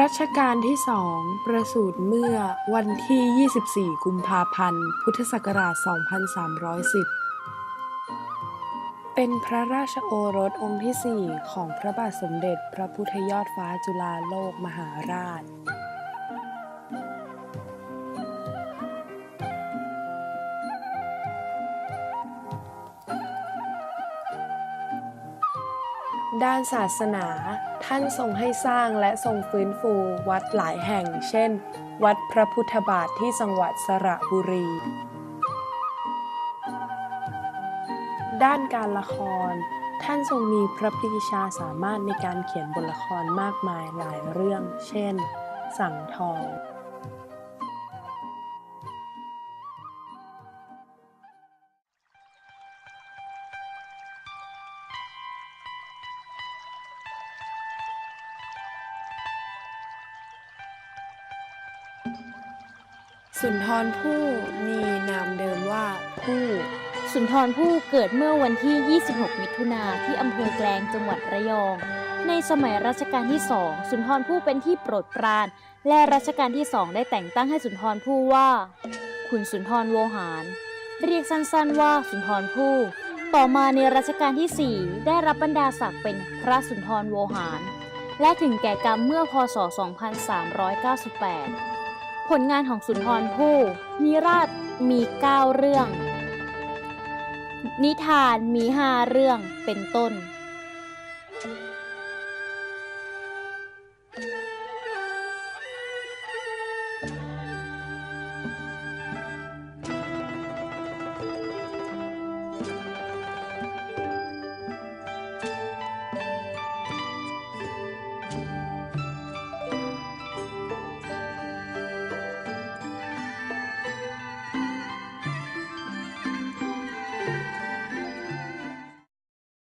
รัชกาลที่สองประสูติเมื่อวันที่ 24 กุมภาพันธ์ พุทธศักราช 2310 เป็นพระราชโอรสองค์ที่ 4 ของพระบาทสมเด็จพระพุทธยอดฟ้าจุฬาโลกมหาราช ด้านศาสนา ท่านทรงให้สร้างและทรงฟื้นฟูวัดหลายแห่ง เช่น วัดพระพุทธบาทที่จังหวัดสระบุรี ด้านการละคร ท่านทรงมีพระปรีชาสามารถในการเขียนบทละครมากมายหลายเรื่อง เช่น สั่งทอง สุนทรภู่มีนามเดิมว่าผู้สุนทรภู่เกิดเมื่อวันที่ 26 มิถุนาที่อำเภอแกลงจังหวัดระยอง ในสมัยรัชกาลที่สองสุนทรภู่เป็นที่โปรดปราน และรัชกาลที่สองได้แต่งตั้งให้สุนทรภู่ว่า ขุนสุนทรโวหาร เรียกสั้นๆว่าสุนทรภู่ต่อมาในรัชกาลที่ 4 ได้รับบรรดาศักดิ์เป็นพระสุนทรโวหาร และถึงแก่กรรมเมื่อพศ 2398 ผลงานของสุนทรภู่นิราชมี 9 เรื่อง นิทานมี 5 เรื่องเป็นต้น